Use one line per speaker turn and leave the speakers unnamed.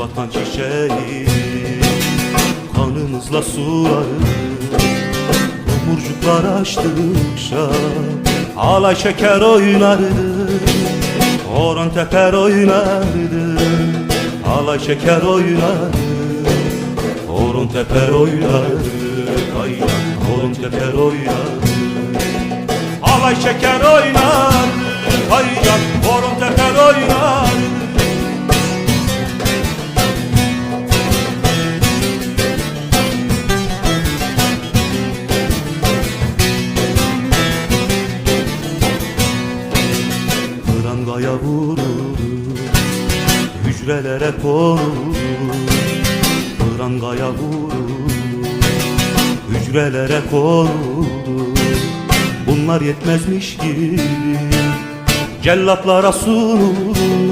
vatan çiçeği Kanımızla suları Tomurcuklar açtıkça Alay şeker oynardı Horon teper oynardı Alay şeker oynardı Horon teper oynardı Ay, Horon teper oynardı Alay şeker oynardı Prangaya vurur Hücrelere konur Prangaya vurur Hücrelere konur Bunlar yetmezmiş gibi Cellatlara sunur